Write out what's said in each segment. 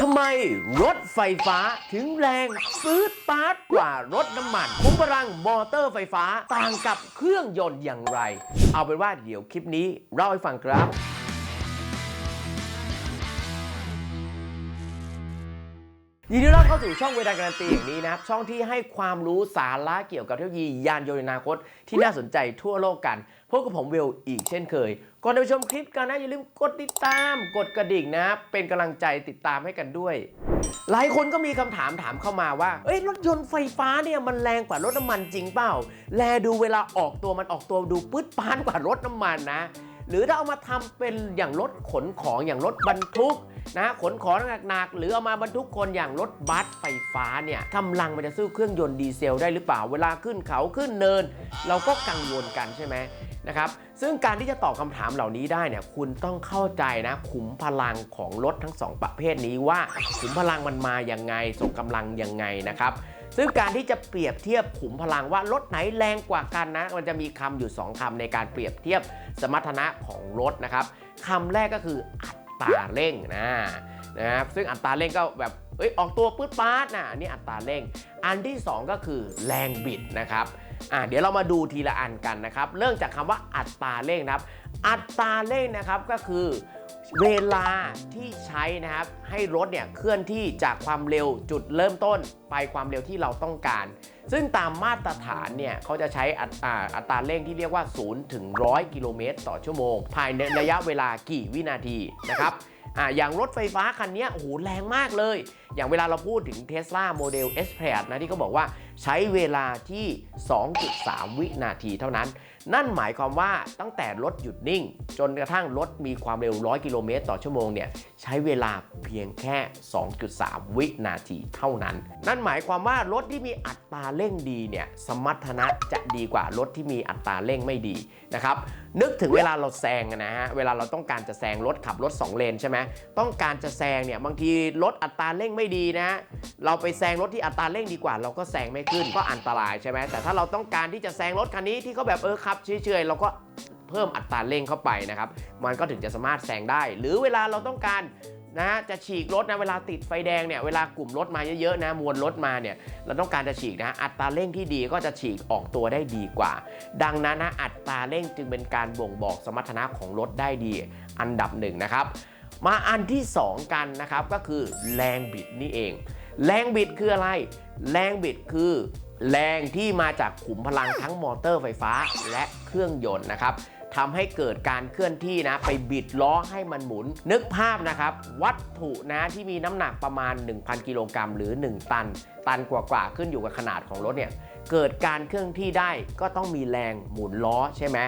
ทำไมรถไฟฟ้าถึงแรงปื๊ดปาดกว่ารถน้ำมันคุ้มพลังมอเตอร์ไฟฟ้าต่างกับเครื่องยนต์อย่างไร เอาเป็นว่าเดี๋ยวคลิปนี้เล่าให้ฟังครับ ยินดีต้อนรับเข้าสู่ช่องเวลาการันตีอย่างนี้นะครับ ช่องที่ให้ความรู้สาระเกี่ยวกับเทคโนโลยียานยนต์ในอนาคต ที่น่าสนใจทั่วโลกกันพบกับผมเวลอีกเช่นเคย ก่อนจะไปชมคลิปกันนะอย่าลืมกดติดตาม กดกระดิ่งนะ เป็นกำลังใจติดตามให้กันด้วย หลายคนก็มีคำถามถามเข้ามาว่า เอ้ยรถยนต์ไฟฟ้าเนี่ยมันแรงกว่ารถน้ำมันจริงเปล่า แลดูเวลาออกตัวมันออกตัวดูปื๊ดปานกว่ารถน้ำมันนะ หรือถ้าเอามาทำเป็นอย่างรถขนของอย่างรถบรรทุก นะขนของหนักๆหรือเอามาบรรทุกคนอย่างรถบัสไฟฟ้าเนี่ยกำลังมันจะสู้เครื่องยนต์ดีเซลได้หรือเปล่าเวลาขึ้นเขาขึ้นเนิน เราก็กังวลกันใช่ไหมนะครับซึ่งการที่จะตอบคำถามเหล่านี้ได้เนี่ยคุณต้องเข้าใจนะขุมพลังของรถทั้งสองประเภทนี้ว่าขุมพลังมันมาอย่างไง ส่งกำลังยังไงนะครับซึ่งการที่จะเปรียบเทียบขุมพลังว่ารถไหนแรงกว่ากันนะ มันจะมีคำอยู่ 2คำในการเปรียบเทียบสมรรถนะของรถนะครับคำแรกก็คืออั ตราเร่งนะนะครับซึ่งอัตราเร่งก็แบบเอ้ยออกตัวปื๊ดป๊าดนะอันนี่อัตราเร่ง อันที่ 2 ก็คือแรงบิดนะครับอะเดี๋ยวเรามาดูทีละอันกันนะครับเริ่มจากคำว่าอัตราเร่งนะครับ อัตราเร่งนะครับก็คือเวลาที่ใช้นะครับให้รถเนี่ยเคลื่อนที่จากความเร็วจุดเริ่มต้นไปความเร็วที่เราต้องการ ซึ่งตามมาตรฐานเนี่ยเขาจะใช้อัตราอัตราเร่งที่เรียกว่า 0 ถึง 100 กิโลเมตรต่อชั่วโมง ภายในระยะเวลากี่วินาทีนะครับออย่างรถไฟฟ้าคันนี้โอ้โหแรงมากเลย อย่างเวลาเราพูดถึง Tesla Model S p l a d นะที่เขาบอกว่าใช้เวลาที่ 2.3 วินาทีเท่านั้น นั่นหมายความว่าตั้งแต่รถหยุดนิ่ง จนกระทั่งรถมีความเร็ว 100 กิโลเมตรต่อชั่วโมงเนี่ยใช้เวลาเพียงแค่ 2.3 วินาทีเท่านั้น นั่นหมายความว่ารถที่มีอัตราเร่งดีเนี่ยสมรรถนะจะดีกว่ารถที่มีอัตราเร่งไม่ดีนะครับนึกถึงเวลาเราแซงนะฮะเวลาเราต้องการจะแซงรถขับรถ 2 เลนใช่ไหมต้องการจะแซงเนี่ยบางทีรถอัตราเร่งไม่ดีนะ เราไปแซงรถที่อัตราเร่งดีกว่า เราก็แซงไม่ขึ้นก็อันตรายใช่ไหมแต่ถ้าเราต้องการที่จะแซงรถคันนี้ที่เขาแบบเออขับเฉยๆเราก็เพิ่มอัตราเร่งเข้าไปนะครับ มันก็ถึงจะสามารถแซงได้ หรือเวลาเราต้องการนะจะฉีกรถนะเวลาติดไฟแดงเนี่ยเวลากลุ่มรถมาเยอะๆนะมวลรถมาเนี่ยเราต้องการจะฉีกนะอัตราเร่งที่ดีก็จะฉีกออกตัวได้ดีกว่า ดังนั้นนะอัตราเร่งจึงเป็นการบ่งบอกสมรรถนะของรถได้ดี อันดับหนึ่งนะครับ มาอันที่ 2 กันนะครับก็คือแรงบิดนี่เอง แรงบิดคืออะไร แรงบิดคือ แรงที่มาจากขุมพลังทั้งมอเตอร์ไฟฟ้าและเครื่องยนต์นะครับทำให้เกิดการเคลื่อนที่นะ ไปบิดล้อให้มันหมุน นึกภาพนะครับ วัตถุนะที่มีน้ำหนักประมาณ 1,000 กิโลกรัมหรือ 1 ตัน ตันกว่าๆ ขึ้นอยู่กับขนาดของรถเนี่ย เกิดการเคลื่อนที่ได้ก็ต้องมีแรงหมุนล้อใช่ไหม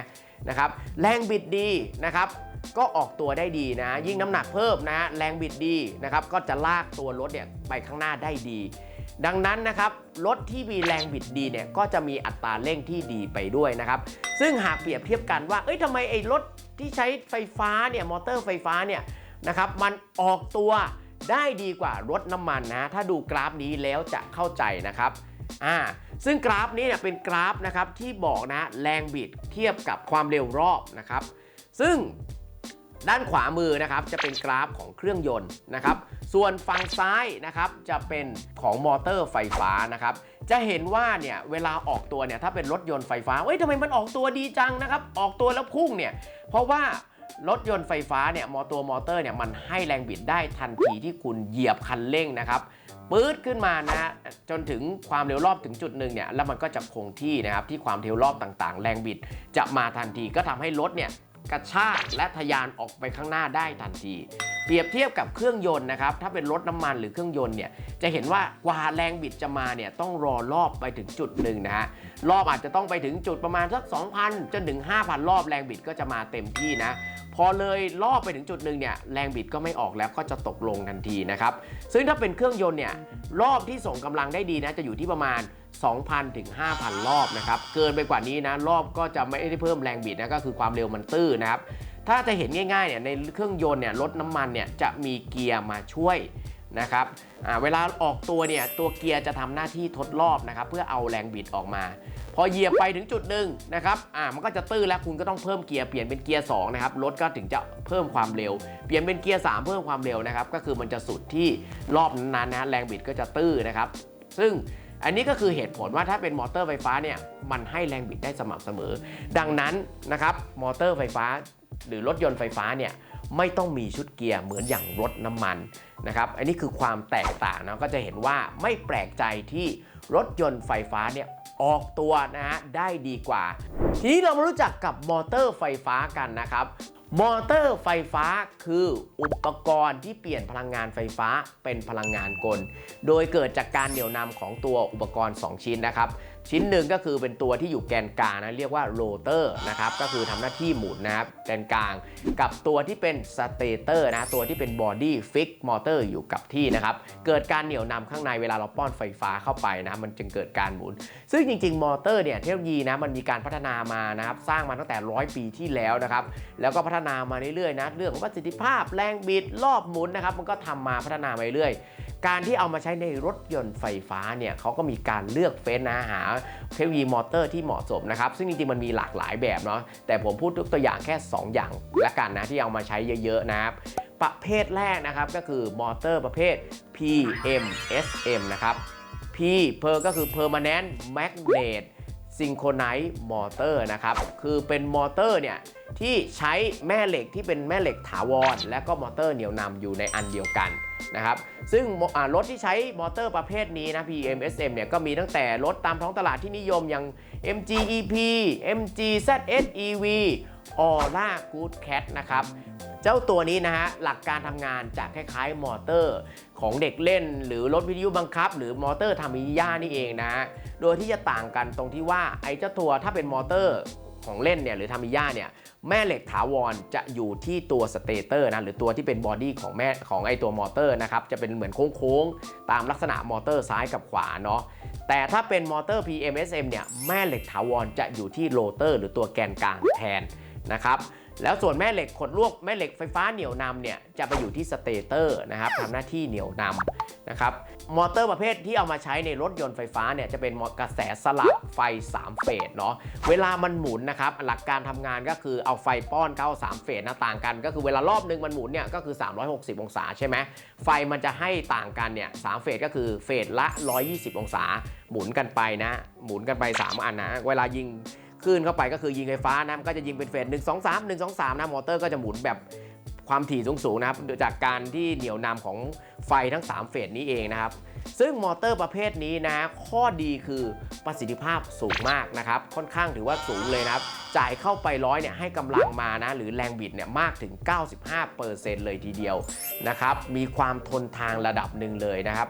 นะครับ แรงบิดดีนะครับ ก็ออกตัวได้ดีนะ ยิ่งน้ำหนักเพิ่มนะแรงบิดดีนะครับก็จะลากตัวรถเนี่ยไปข้างหน้าได้ดี ดังนั้นนะครับรถที่มีแรงบิดดีเนี่ยก็จะมีอัตราเร่งที่ดีไปด้วยนะครับซึ่งหากเปรียบเทียบกันว่าเอ้ยทำไมไอ้รถที่ใช้ไฟฟ้าเนี่ยมอเตอร์ไฟฟ้าเนี่ยนะครับมันออกตัวได้ดีกว่ารถน้ำมันนะถ้าดูกราฟนี้แล้วจะเข้าใจนะครับอ่าซึ่งกราฟนี้เนี่ยเป็นกราฟนะครับที่บอกนะแรงบิดเทียบกับความเร็วรอบนะครับ ซึ่ง ด้านขวามือนะครับจะเป็นกราฟของเครื่องยนต์นะครับ ส่วนฝั่งซ้ายนะครับจะเป็นของมอเตอร์ไฟฟ้านะครับ จะเห็นว่าเนี่ยเวลาออกตัวเนี่ยถ้าเป็นรถยนต์ไฟฟ้า เอ้ยทำไมมันออกตัวดีจังนะครับ ออกตัวแล้วพุ่งเนี่ย เพราะว่ารถยนต์ไฟฟ้าเนี่ยมอตัวมอเตอร์เนี่ยมันให้แรงบิดได้ทันทีที่คุณเหยียบคันเร่งนะครับปื๊ดขึ้นมานะจนถึงความเร็วรอบถึงจุดหนึ่งเนี่ยแล้วมันก็จะคงที่นะครับที่ความเร็วรอบต่างๆ แรงบิดจะมาทันทีก็ทำให้รถเนี่ย กระชากและทะยานออกไปข้างหน้าได้ทันที เปรียบเทียบกับเครื่องยนต์นะครับ ถ้าเป็นรถน้ำมันหรือเครื่องยนต์เนี่ย จะเห็นว่ากว่าแรงบิดจะมาเนี่ยต้องรอรอบไปถึงจุดหนึ่งนะฮะ รอบอาจจะต้องไปถึงจุดประมาณสัก 2,000 จนถึง 5,000 รอบแรงบิดก็จะมาเต็มที่นะพอเลยรอบไปถึงจุดหนึ่งเนี่ยแรงบิดก็ไม่ออกแล้วก็จะตกลงทันทีนะครับ ซึ่งถ้าเป็นเครื่องยนต์เนี่ยรอบที่ส่งกำลังได้ดีนะจะอยู่ที่ประมาณ 2,000 ถึง 5,000 รอบนะครับ เกินไปกว่านี้นะ รอบก็จะไม่ได้เพิ่มแรงบิดนะ ก็คือความเร็วมันตื้อนะครับ ถ้าจะเห็นง่ายๆเนี่ยในเครื่องยนต์เนี่ยรถน้ำมันเนี่ยจะมีเกียร์มาช่วยนะครับเวลาออกตัวเนี่ยตัวเกียร์จะทำหน้าที่ทดรอบนะครับเพื่อเอาแรงบิดออกมา พอเหยียบไปถึงจุดหนึ่งนะครับอ่ามันก็จะตื้นแล้วคุณก็ต้องเพิ่มเกียร์เปลี่ยนเป็นเกียร์2นะครับรถก็ถึงจะเพิ่มความเร็ว เปลี่ยนเป็นเกียร์3เพิ่มความเร็วนะครับก็คือมันจะสุดที่รอบนั้นนะแรงบิดก็จะตื้นนะครับ ซึ่ง อันนี้ก็คือเหตุผลว่าถ้าเป็นมอเตอร์ไฟฟ้าเนี่ยมันให้แรงบิดได้สม่ำเสมอ ดังนั้นนะครับมอเตอร์ไฟฟ้า หรือรถยนต์ไฟฟ้าเนี่ยไม่ต้องมีชุดเกียร์เหมือนอย่างรถน้ำมันนะครับอันนี้คือความแตกต่างนะก็จะเห็นว่าไม่แปลกใจที่รถยนต์ไฟฟ้าเนี่ยออกตัวนะฮะได้ดีกว่า ทีนี้เรามารู้จักกับมอเตอร์ไฟฟ้ากันนะครับ มอเตอร์ไฟฟ้าคืออุปกรณ์ที่เปลี่ยนพลังงานไฟฟ้าเป็นพลังงานกล โดยเกิดจากการเหนี่ยวนำของตัวอุปกรณ์ 2 ชิ้นนะครับ ชิ้นหนึ่งก็คือเป็นตัวที่อยู่แกนกลางนะเรียกว่าโรเตอร์นะครับก็คือทำหน้าที่หมุนนะครับแกนกลาง กับตัวที่เป็นสเตเตอร์นะตัวที่เป็นบอดี้ฟิกมอเตอร์อยู่กับที่นะครับเกิดการเหนี่ยวนำข้างในเวลาเราป้อนไฟฟ้าเข้าไปนะมันจึงเกิดการหมุน ซึ่งจริง ๆ มอเตอร์เนี่ยเทคโนโลยีนะมันมีการพัฒนามานะครับสร้างมาตั้งแต่ร้อยปีที่แล้วนะครับแล้วก็พัฒนามาเรื่อยๆนะเรื่องของประสิทธิภาพแรงบิดรอบหมุนนะครับมันก็ทำมาพัฒนามาเรื่อยการที่เอามาใช้ในรถยนต์ไฟฟ้าเนี่ยเขาก็มีการเลือกเฟ้นนะหาเทคโนโลยีมอเตอร์ที่เหมาะสมนะครับ ซึ่งจริงๆมันมีหลากหลายแบบเนาะแต่ผมพูดทุกตัวอย่างแค่ 2 อย่างละกันนะที่เอามาใช้เยอะๆนะครับประเภทแรกนะครับก็คือมอเตอร์ประเภท PMSM นะครับ P per ก็คือ permanent magnet synchronize motor นะครับ คือเป็นมอเตอร์เนี่ยที่ใช้แม่เหล็กที่เป็นแม่เหล็กถาวร และก็มอเตอร์เหนี่ยวนำอยู่ในอันเดียวกัน นะครับซึ่งรถที่ใช้มอเตอร์ประเภทนี้นะ PMSM เนี่ยก็มีตั้งแต่รถตามท้องตลาดที่นิยมอย่าง MG EP MG ZS EV Aura Good Cat นะครับเจ้าตัวนี้นะฮะหลักการทำงานจะคล้ายๆ มอเตอร์ของเด็กเล่น หรือรถวิทยุบังคับ หรือมอเตอร์ทามิยานี่เองนะฮะโดยที่จะต่างกันตรงที่ว่าไอ้เจ้าตัวถ้าเป็นมอเตอร์ของเล่นเนี่ยหรือทามิยาเนี่ย แม่เหล็กถาวรจะอยู่ที่ตัวสเตเตอร์นะหรือตัวที่เป็นบอดี้ของแม่ของไอตัวมอเตอร์นะครับจะเป็นเหมือนโค้งๆ ตามลักษณะมอเตอร์ซ้ายกับขวาเนาะแต่ถ้าเป็นมอเตอร์ PMSM เนี่ยแม่เหล็กถาวรจะอยู่ที่โรเตอร์ หรือตัวแกนกลางแทนนะครับ แล้วส่วนแม่เหล็กขดลวกแม่เหล็กไฟฟ้าเหนี่ยวนำเนี่ยจะไปอยู่ที่สเตเตอร์นะครับทำหน้าที่เหนี่ยวนำนะครับมอเตอร์ประเภทที่เอามาใช้ในรถยนต์ไฟฟ้าเนี่ยจะเป็นกระแสสลับไฟ 3 เฟสเนาะเวลามันหมุนนะครับหลักการทำงานก็คือเอาไฟป้อนเข้า 3 เฟสนะต่างกัน ก็คือเวลารอบนึงมันหมุนเนี่ยก็คือ 360 องศาใช่ไหมไฟมันจะให้ต่างกันเนี่ยสามเฟสก็คือเฟสละ 120 องศา หมุนกันไปนะ หมุนกันไป 3 อันนะ เวลายิง ขึ้นเข้าไปก็คือยิงไฟฟ้านะมันก็จะยิงเป็นเฟส1 2 3 1 2 3นะมอเตอร์ก็จะหมุนแบบความถี่สูงๆนะครับจากการที่เหนี่ยวนำของไฟทั้ง 3 เฟสนี้เองนะครับ ซึ่งมอเตอร์ประเภทนี้นะข้อดีคือประสิทธิภาพสูงมากนะครับ ค่อนข้างถือว่าสูงเลยนะครับ จ่ายเข้าไปร้อยเนี่ยให้กำลังมานะหรือแรงบิดเนี่ยมากถึง 95%เลยทีเดียวนะครับ มีความทนทางระดับหนึ่งเลยนะครับ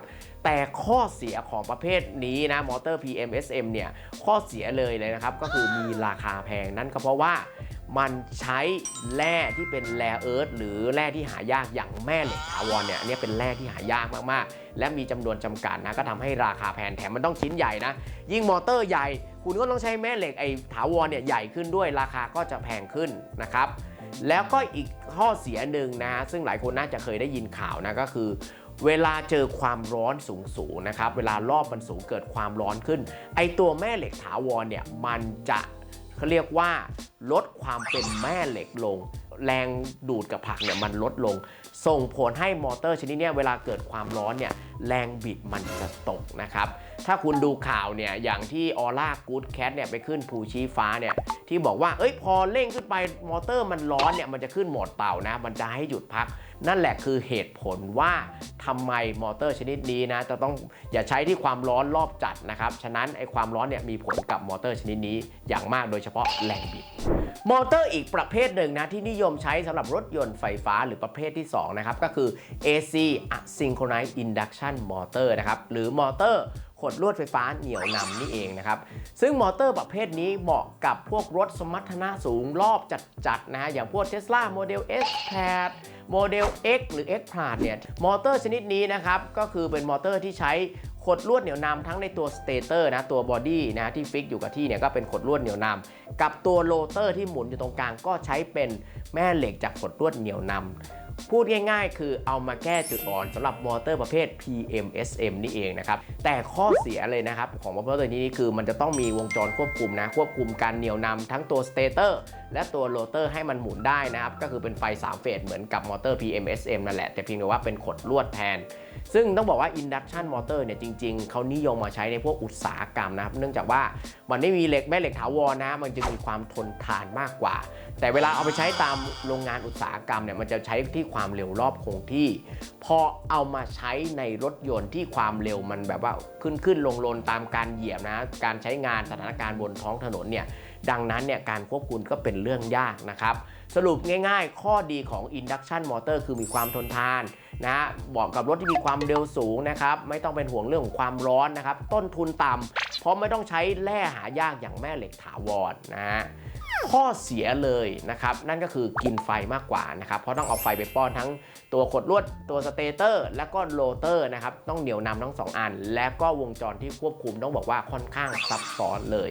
แต่ข้อเสียของประเภทนี้นะมอเตอร์ PMSM เนี่ยข้อเสียเลยเลยนะครับ ก็คือมีราคาแพงนั่นก็เพราะว่ามันใช้แร่ที่เป็นแร่เอิร์ธหรือแร่ที่หายากอย่างแม่เหล็กถาวรเนี่ยอันนี้เป็นแร่ที่หายากมากๆ และมีจำนวนจำกัดนะก็ทำให้ราคาแพงแถมมันต้องชิ้นใหญ่นะ ยิ่งมอเตอร์ใหญ่ คุณก็ต้องใช้แม่เหล็กไอ้ถาวรเนี่ยใหญ่ขึ้นด้วยราคาก็จะแพงขึ้นนะครับแล้วก็อีกข้อเสียหนึ่งนะฮะซึ่งหลายคนน่าจะเคยได้ยินข่าวนะก็คือ เวลาเจอความร้อนสูงๆนะครับ เวลารอบมันสูงเกิดความร้อนขึ้น ไอตัวแม่เหล็กถาวรเนี่ยมันจะเขาเรียกว่าลดความเป็นแม่เหล็กลง แรงดูดกับผักเนี่ยมันลดลง ส่งผลให้มอเตอร์ชนิดเนี้ยเวลาเกิดความร้อนเนี่ยแรงบิดมันจะตกนะครับ ถ้าคุณดูข่าวเนี่ยอย่างที่ออร่ากู๊ดแคทเนี่ยไปขึ้นภูชี้ฟ้าเนี่ยที่บอกว่าเอ้ยพอเร่งขึ้นไปมอเตอร์มันร้อนเนี่ยมันจะขึ้นโหมดเป่านะมันจะให้หยุดพัก นั่นแหละคือเหตุผลว่าทำไมมอเตอร์ชนิดนี้นะจะต้องอย่าใช้ที่ความร้อนรอบจัดนะครับ ฉะนั้นไอ้ความร้อนเนี่ยมีผลกับมอเตอร์ชนิดนี้อย่างมากโดยเฉพาะแรงบิด มอเตอร์อีกประเภทหนึ่งนะที่นิยมใช้สำหรับรถยนต์ไฟฟ้าหรือประเภทที่ 2 นะครับ ก็คือ AC Asynchronous Induction Motor นะครับ หรือมอเตอร์ขดลวดไฟฟ้าเหนี่ยวนำนี่เองนะครับ ซึ่งมอเตอร์ประเภทนี้เหมาะกับพวกรถสมรรถนะสูงรอบจัดๆนะฮะอย่างพวก Tesla Model S p a d โมเดล X หรือ X p r a d เนี่ยมอเตอร์ชนิดนี้นะครับก็คือเป็นมอเตอร์ที่ใช้ขดลวดเหนี่ยวนำทั้งในตัวสเตเตอร์นะตัวบอดี้นะที่ฟิกอยู่กับที่เนี่ยก็เป็นขดลวดเหนี่ยวนำกับตัวโรเตอร์ที่หมุนอยู่ตรงกลางก็ใช้เป็นแม่เหล็กจากขดลวดเหนี่ยวนำพูดง่ายๆ คือเอามาแก้จุดอ่อนสำหรับมอเตอร์ประเภท PMSM นี่เองนะครับแต่ข้อเสียเลยนะครับของมอเตอร์ตัวนี้คือมันจะต้องมีวงจรควบคุมนะควบคุมการเหนี่ยวนำทั้งตัวสเตเตอร์ และตัวโรเตอร์ให้มันหมุนได้นะครับ ก็คือเป็นไฟ 3 เฟสเหมือนกับมอเตอร์ PMSM นั่นแหละ แต่เพียงแต่ว่าเป็นขดลวดแทน ซึ่งต้องบอกว่า induction motor เนี่ยจริงๆ เขานิยมมาใช้ในพวกอุตสาหกรรมนะครับ เนื่องจากว่ามันไม่มีเหล็กแม่เหล็กถาวรนะ มันจึงมีความทนทานมากกว่า แต่เวลาเอาไปใช้ตามโรงงานอุตสาหกรรมเนี่ยมันจะใช้ที่ความเร็วรอบคงที่ พอเอามาใช้ในรถยนต์ที่ความเร็วมันแบบว่าขึ้นขึ้นลงลงตามการเหยียบนะ การใช้งานสถานการณ์บนท้องถนนเนี่ย ดังนั้นเนี่ยการควบคุมก็เป็นเรื่องยากนะครับ สรุปง่ายๆ ข้อดีของ induction motor คือมีความทนทานนะบอกกับรถที่มีความเร็วสูงนะครับ ไม่ต้องเป็นห่วงเรื่องของความร้อนนะครับ ต้นทุนต่ำเพราะไม่ต้องใช้แร่หายากอย่างแม่เหล็กถาวรนะฮะ ข้อเสียเลยนะครับ นั่นก็คือกินไฟมากกว่านะครับ เพราะต้องเอาไฟไปป้อนทั้งตัวขดลวดตัวสเตเตอร์ และก็โรเตอร์นะครับ ต้องเหนี่ยวนำทั้งสองอัน และก็วงจรที่ควบคุมต้องบอกว่าค่อนข้างซับซ้อนเลย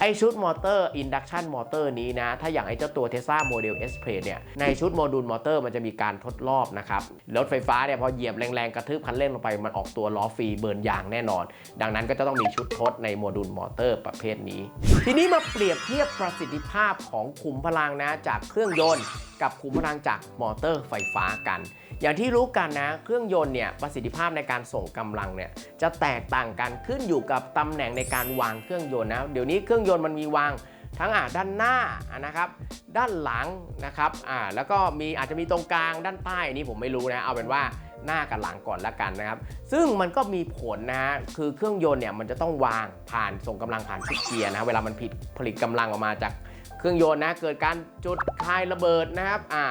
ไอชุดมอเตอร์ induction motor นี้นะ ถ้าอย่างไอเจ้าตัว Tesla Model S Play เนี่ย ในชุดโมดูลมอเตอร์มันจะมีการทดรอบนะครับ รถไฟฟ้าเนี่ยพอเหยียบแรงๆ กระทืบคันเร่งลงไปมันออกตัวล้อฟรีเบิร์นยางแน่นอน ดังนั้นก็จะต้องมีชุดทดในโมดูลมอเตอร์ประเภทนี้ ทีนี้มาเปรียบเทียบประสิทธิภาพของขุมพลังนะจากเครื่องยนต์ กับขุมพลังจากมอเตอร์ไฟฟ้ากัน อย่างที่รู้กันนะเครื่องยนต์เนี่ยประสิทธิภาพในการส่งกำลังเนี่ยจะแตกต่างกันขึ้นอยู่กับตำแหน่งในการวางเครื่องยนต์นะเดี๋ยวนี้เครื่องยนต์มันมีวางทั้งอ่าด้านหน้านะครับด้านหลังนะครับอ่าแล้วก็มีอาจจะมีตรงกลางด้านใต้อันนี้ผมไม่รู้นะเอาเป็นว่าหน้ากับหลังก่อนละกันนะครับ ซึ่งมันก็มีผลนะฮะ คือเครื่องยนต์เนี่ยมันจะต้องวางผ่านส่งกำลังผ่านชุดเกียร์นะ เวลามันผิดผลิตกำลังออกมาจาก เครื่องยนต์นะเกิดการจุดคายระเบิดนะครับอ่า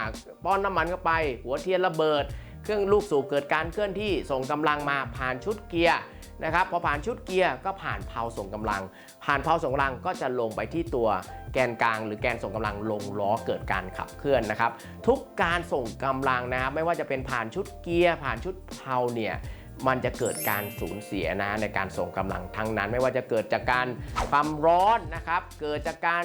ป้อนน้ำมันเข้าไป หัวเทียนระเบิด เครื่องลูกสูบเกิดการเคลื่อนที่ส่งกำลังมาผ่านชุดเกียร์นะครับพอผ่านชุดเกียร์ก็ผ่านเพลาส่งกำลัง ผ่านเพลาส่งกำลังก็จะลงไปที่ตัวแกนกลาง หรือแกนส่งกำลังลงล้อเกิดการขับเคลื่อนนะครับ ทุกการส่งกำลังนะครับไม่ว่าจะเป็นผ่านชุดเกียร์ผ่านชุดเพลาเนี่ย มันจะเกิดการสูญเสียนะในการส่งกำลังทั้งนั้น ไม่ว่าจะเกิดจากการความร้อนนะครับ เกิดจากการ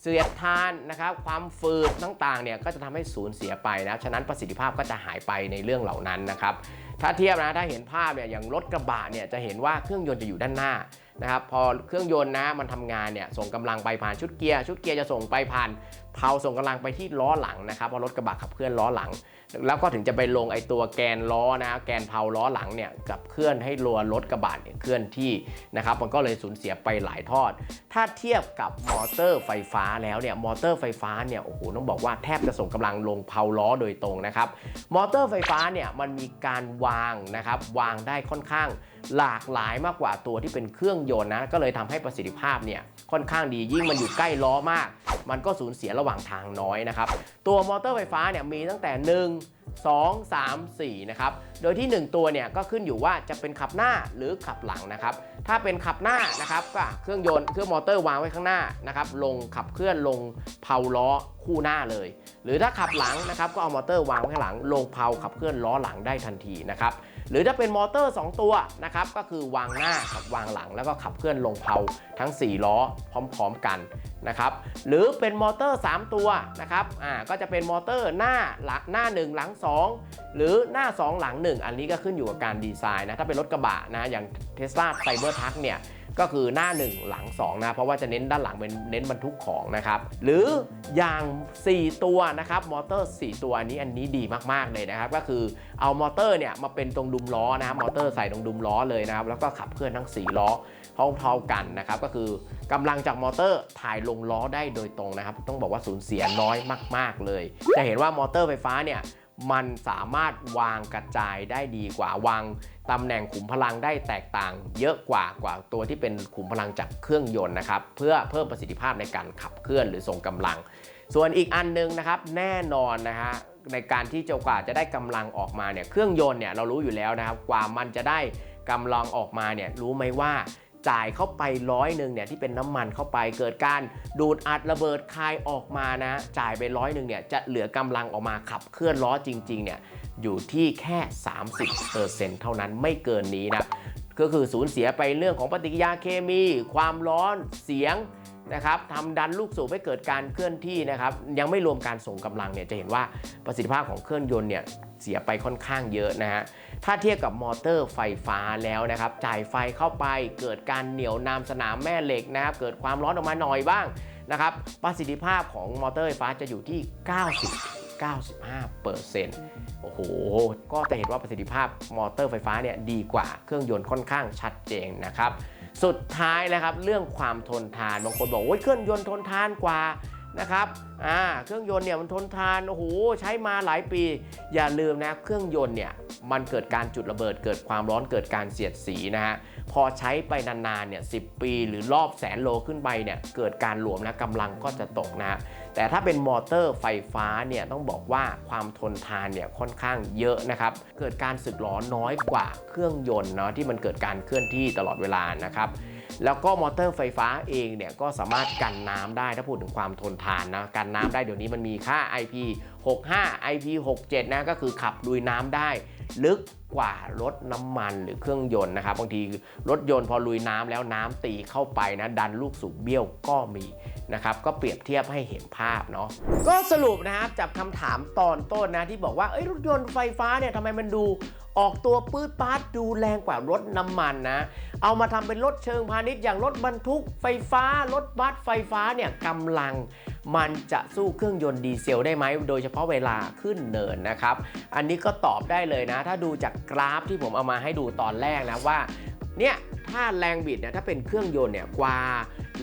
เสียดทานนะครับ ความฝืดต่างๆเนี่ยก็จะทำให้สูญเสียไปนะฉะนั้นประสิทธิภาพก็จะหายไปในเรื่องเหล่านั้นนะครับ ถ้าเทียบนะถ้าเห็นภาพเนี่ยอย่างรถกระบะเนี่ยจะเห็นว่าเครื่องยนต์จะอยู่ด้านหน้า นะครับพอเครื่องยนต์นะมันทำงานเนี่ยส่งกำลังไปผ่านชุดเกียร์ชุดเกียร์จะส่งไปผ่านเพลาส่งกำลังไปที่ล้อหลังนะครับเพราะรถกระบะขับเคลื่อนล้อหลัง แล้วก็ถึงจะไปลงไอตัวแกนล้อนะแกนเพลาล้อหลังเนี่ยกับเคลื่อนให้รัวรถกระบะเนี่ยเคลื่อนที่นะครับมันก็เลยสูญเสียไปหลายทอด ถ้าเทียบกับมอเตอร์ไฟฟ้าแล้วเนี่ยมอเตอร์ไฟฟ้าเนี่ยโอ้โหต้องบอกว่าแทบจะส่งกำลังลงเพลาล้อโดยตรงนะครับมอเตอร์ไฟฟ้าเนี่ยมันมีการวางนะครับวางได้ค่อนข้างหลากหลายมากกว่าตัวที่เป็นเครื่องยนต์นะ ก็เลยทำให้ประสิทธิภาพเนี่ยค่อนข้างดียิ่งมันอยู่ใกล้ล้อมาก มันก็สูญเสียระหว่างทางน้อยนะครับ ตัวมอเตอร์ไฟฟ้าเนี่ยมีตั้งแต่ 1 2 3 4 นะครับ โดยที่ 1 ตัวเนี่ยก็ขึ้นอยู่ว่าจะเป็นขับหน้าหรือขับหลังนะครับ ถ้าเป็นขับหน้านะครับก็เครื่องยนต์เครื่องมอเตอร์วางไว้ข้างหน้านะครับ ลงขับเคลื่อนลงเพาล้อคู่หน้าเลย หรือถ้าขับหลังนะครับก็เอามอเตอร์วางไว้ข้างหลัง ลงเพาขับเคลื่อนล้อหลังได้ทันทีนะครับ หรือถ้าเป็นมอเตอร์ 2 ตัวนะครับก็คือวางหน้ากับวางหลัง แล้วก็ขับเคลื่อนลงเพลาทั้ง 4 ล้อพร้อมๆกันนะครับหรือเป็นมอเตอร์ 3 ตัวนะครับอ่าก็จะเป็นมอเตอร์หน้าหลังหน้า 1 หลัง 2 หรือหน้า 2 หลัง 1 อันนี้ก็ขึ้นอยู่กับการดีไซน์นะถ้าเป็นรถกระบะนะอย่าง Tesla Cybertruck เนี่ย ก็คือหน้า 1 หลัง2นะเพราะว่าจะเน้นด้านหลังเป็นเน้นบรรทุกของนะครับหรืออย่าง 4 ตัวนะครับมอเตอร์ 4 ตัวอันนี้อันนี้ดีมากๆเลยนะครับก็คือเอามอเตอร์เนี่ยมาเป็นตรงดุมล้อนะครับมอเตอร์ใส่ตรงดุมล้อเลยนะครับแล้วก็ขับเคลื่อนทั้ง 4 ล้อเท่าๆกันนะครับก็คือกำลังจากมอเตอร์ถ่ายลงล้อได้โดยตรงนะครับ ต้องบอกว่าสูญเสียน้อยมาก ๆ เลย จะเห็นว่ามอเตอร์ไฟฟ้าเนี่ยมันสามารถวางกระจายได้ดีกว่าวาง ตำแหน่งขุมพลังได้แตกต่างเยอะกว่ากว่าตัวที่เป็นขุมพลังจากเครื่องยนต์นะครับเพื่อเพิ่มประสิทธิภาพในการขับเคลื่อนหรือส่งกำลัง ส่วนอีกอันหนึงนะครับแน่นอนนะฮะในการที่จะกว่าจะได้กำลังออกมาเนี่ยเครื่องยนต์เนี่ยเรารู้อยู่แล้วนะครับกว่ามันจะได้กำลังออกมาเนี่ยรู้ไหมว่า จ่ายเข้าไปร้อยหนึ่งเนี่ยที่เป็นน้ำมันเข้าไปเกิดการดูดอัดระเบิดคายออกมานะจ่ายไปร้อยหนึ่งเนี่ยจะเหลือกำลังออกมาขับเคลื่อนล้อจริงๆเนี่ยอยู่ที่แค่ 30%เท่านั้นไม่เกินนี้นะก็คือสูญเสียไปเรื่องของปฏิกิริยาเคมี ความร้อนเสียง นะครับทำดันลูกสูบให้เกิดการเคลื่อนที่นะครับยังไม่รวมการส่งกำลังเนี่ยจะเห็นว่าประสิทธิภาพของเครื่องยนต์เนี่ยเสียไปค่อนข้างเยอะนะฮะถ้าเทียบกับมอเตอร์ไฟฟ้าแล้วนะครับจ่ายไฟเข้าไปเกิดการเหนี่ยวนำสนามแม่เหล็กนะครับเกิดความร้อนออกมาหน่อยบ้างนะครับประสิทธิภาพของมอเตอร์ไฟฟ้าจะอยู่ที่ 90 95เปอร์เซ็นต์โอ้โห ก็จะเห็นว่าประสิทธิภาพมอเตอร์ไฟฟ้าเนี่ยดีกว่าเครื่องยนต์ค่อนข้างชัดเจนนะครับ สุดท้ายนะครับเรื่องความทนทานบางคนบอกว่าเครื่องยนต์ทนทานกว่านะครับอ่าเครื่องยนต์เนี่ยมันทนทาน โอ้โห ใช้มาหลายปี อย่าลืมนะ เครื่องยนต์เนี่ยมันเกิดการจุดระเบิด เกิดความร้อน เกิดการเสียดสีนะฮะ พอใช้ไปนานๆ เนี่ยสิปี หรือรอบแสนโลขึ้นไปเนี่ย เกิดการหลวมนะกำลังก็จะตกนะฮะ แต่ถ้าเป็นมอเตอร์ไฟฟ้าเนี่ยต้องบอกว่าความทนทานเนี่ยค่อนข้างเยอะนะครับ เกิดการสึกหรอน้อยกว่าเครื่องยนต์เนาะที่มันเกิดการเคลื่อนที่ตลอดเวลานะครับแล้วก็มอเตอร์ไฟฟ้าเองเนี่ยก็สามารถกันน้ำได้ถ้าพูดถึงความทนทานนะกันน้ำได้เดี๋ยวนี้มันมีค่า IP 65 IP 67นะก็คือขับลุยน้ำได้ ลึกกว่ารถน้ำมันหรือเครื่องยนต์นะครับบางทีรถยนต์พอลุยน้ำแล้วน้ำตีเข้าไปนะดันลูกสูบเบี้ยวก็มีนะครับก็เปรียบเทียบให้เห็นภาพเนาะก็สรุปนะครับจับคำถามตอนต้นนะที่บอกว่าเอ้ยรถยนต์ไฟฟ้าเนี่ยทำไมมันดูออกตัวปื๊ดปาดดูแรงกว่ารถน้ำมันนะ เอามาทำเป็นรถเชิงพาณิชย์อย่างรถบรรทุกไฟฟ้า รถบัสไฟฟ้าเนี่ยกำลังมันจะสู้เครื่องยนต์ดีเซลได้ไหม โดยเฉพาะเวลาขึ้นเนินนะครับ อันนี้ก็ตอบได้เลยนะถ้าดูจากกราฟที่ผมเอามาให้ดูตอนแรกนะว่าเนี่ยถ้าแรงบิดเนี่ยถ้าเป็นเครื่องยนต์เนี่ยกว่า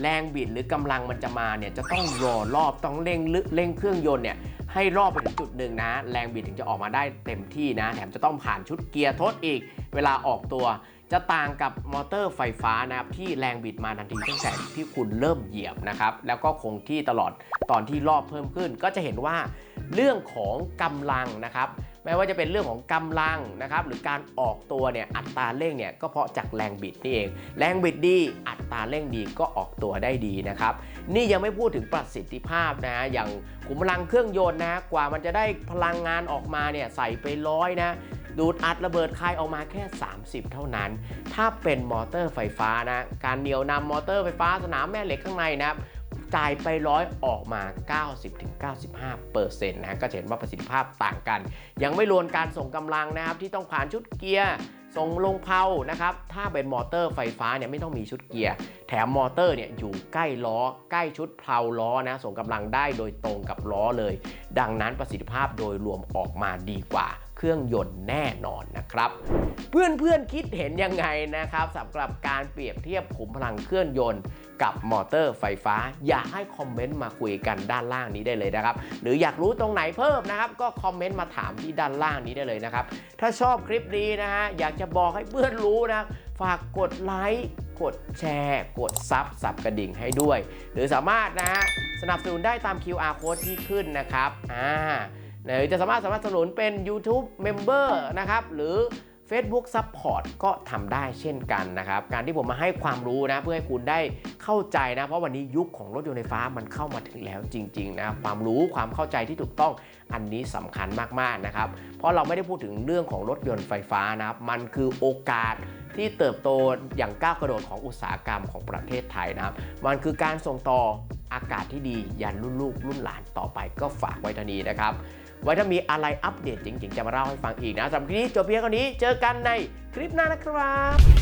แรงบิดหรือกำลังมันจะมาเนี่ยจะต้องรอรอบต้องเร่งลึกเร่งเครื่องยนต์เนี่ยให้รอบไปถึงจุดหนึ่งนะ แรงบิดถึงจะออกมาได้เต็มที่นะ แถมจะต้องผ่านชุดเกียร์ทดอีก เวลาออกตัว จะต่างกับมอเตอร์ไฟฟ้านะครับที่แรงบิดมาทันทีตั้งแต่ที่คุณเริ่มเหยียบนะครับแล้วก็คงที่ตลอดตอนที่รอบเพิ่มขึ้น ก็จะเห็นว่าเรื่องของกำลังนะครับ ไม่ว่าจะเป็นเรื่องของกำลังนะครับหรือการออกตัวเนี่ยอัตราเร่งเนี่ยก็เพราะจากแรงบิดนี่เอง แรงบิดดีอัตราเร่งดีก็ออกตัวได้ดีนะครับนี่ยังไม่พูดถึงประสิทธิภาพนะอย่างขุมพลังเครื่องยนต์นะกว่ามันจะได้พลังงานออกมาเนี่ยใส่ไปร้อยนะดูดอัดระเบิดคายออกมาแค่ 30 เท่านั้น ถ้าเป็นมอเตอร์ไฟฟ้านะ การเหนี่ยวนำมอเตอร์ไฟฟ้าสนามแม่เหล็กข้างในนะครับ จ่ายไปร้อยออกมา 90-95%เปอร์เซ็นต์นะก็จะเห็นว่าประสิทธิภาพต่างกัน ยังไม่รวมการส่งกำลังนะครับที่ต้องผ่านชุดเกียร์ส่งลงเพานะครับ ถ้าเป็นมอเตอร์ไฟฟ้าเนี่ยไม่ต้องมีชุดเกียร์ แถมมอเตอร์เนี่ยอยู่ใกล้ล้อ ใกล้ชุดเพลาล้อนะ ส่งกำลังได้โดยตรงกับล้อเลย ดังนั้นประสิทธิภาพโดยรวมออกมาดีกว่า เครื่องยนต์แน่นอนนะครับเพื่อนเพื่อนๆคิดเห็นยังไงนะครับสำหรับการเปรียบเทียบขุมพลังเครื่องยนต์กับมอเตอร์ไฟฟ้า อยากให้คอมเมนต์มาคุยกันด้านล่างนี้ได้เลยนะครับ หรืออยากรู้ตรงไหนเพิ่มนะครับ ก็คอมเมนต์มาถามที่ด้านล่างนี้ได้เลยนะครับ ถ้าชอบคลิปนี้นะฮะอยากจะบอกให้เพื่อนรู้นะ ฝากกดไลค์กดแชร์ กดซับสับกระดิ่งให้ด้วย หรือสามารถนะฮะสนับสนุนได้ตาม QR code ที่ขึ้นนะครับอ่า หรือจะสามารถสนับสนุนเป็น YouTube Member นะครับหรือ Facebook Support ก็ทำได้เช่นกันนะครับ การที่ผมมาให้ความรู้นะ เพื่อให้คุณได้เข้าใจนะ เพราะวันนี้ยุคของรถยนต์ไฟฟ้ามันเข้ามาถึงแล้วจริงๆนะความรู้ความเข้าใจที่ถูกต้องอันนี้สำคัญมากๆนะครับ เพราะเราไม่ได้พูดถึงเรื่องของรถยนต์ไฟฟ้านะครับ มันคือโอกาสที่เติบโตอย่างก้าวกระโดดของอุตสาหกรรมของประเทศไทยนะครับ มันคือการส่งต่ออากาศที่ดียันรุ่นลูกรุ่นหลานต่อไปก็ฝากไว้เท่านี้นะครับ ไว้ถ้ามีอะไรอัปเดตจริงๆ จะมาเล่าให้ฟังอีกนะสำหรับคลิปนี้จบเพียงเท่านี้ เจอกันในคลิปหน้านะครับ